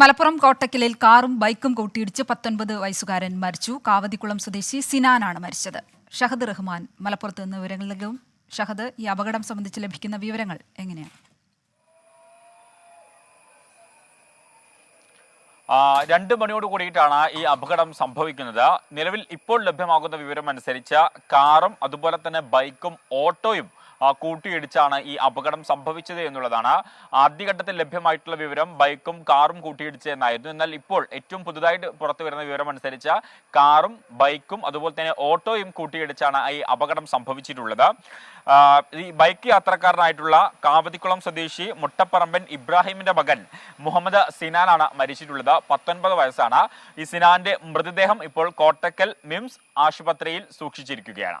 മലപ്പുറം കോട്ടക്കലിൽ കാറും ബൈക്കും കൂട്ടിയിടിച്ച് പത്തൊൻപത് വയസ്സുകാരൻ മരിച്ചു. കാവതിക്കുളം സ്വദേശി സിനാനാണ് മരിച്ചത്. ഷഹദ് റഹ്മാൻ മലപ്പുറത്ത് നിന്ന് വിവരങ്ങൾ നൽകും. ഷഹദ് ഈ അപകടം സംബന്ധിച്ച് ലഭിക്കുന്ന വിവരങ്ങൾ എങ്ങനെയാണ്? രണ്ട് മണിയോട് കൂടിയിട്ടാണ് ഈ അപകടം സംഭവിക്കുന്നത്. നിലവിൽ ഇപ്പോൾ ലഭ്യമാകുന്ന വിവരം അനുസരിച്ച് കാറും അതുപോലെ തന്നെ ബൈക്കും ഓട്ടോയും കൂട്ടിയിടിച്ചാണ് ഈ അപകടം സംഭവിച്ചത് എന്നുള്ളതാണ്. ആദ്യഘട്ടത്തിൽ ലഭ്യമായിട്ടുള്ള വിവരം ബൈക്കും കാറും കൂട്ടിയിടിച്ച് എന്നായിരുന്നു എന്നാൽ ഇപ്പോൾ ഏറ്റവും പുതുതായിട്ട് പുറത്തു വരുന്ന വിവരം അനുസരിച്ച് കാറും ബൈക്കും അതുപോലെ തന്നെ ഓട്ടോയും കൂട്ടിയിടിച്ചാണ് ഈ അപകടം സംഭവിച്ചിട്ടുള്ളത്. ഈ ബൈക്ക് യാത്രക്കാരനായിട്ടുള്ള കാവതിക്കുളം സ്വദേശി മുട്ടപ്പറമ്പൻ ഇബ്രാഹിമിന്റെ മകൻ മുഹമ്മദ് സിനാനാണ് മരിച്ചിട്ടുള്ളത്. പത്തൊൻപത് വയസ്സാണ്. ഈ സിനാന്റെ മൃതദേഹം ഇപ്പോൾ കോട്ടക്കൽ മിംസ് ആശുപത്രിയിൽ സൂക്ഷിച്ചിരിക്കുകയാണ്.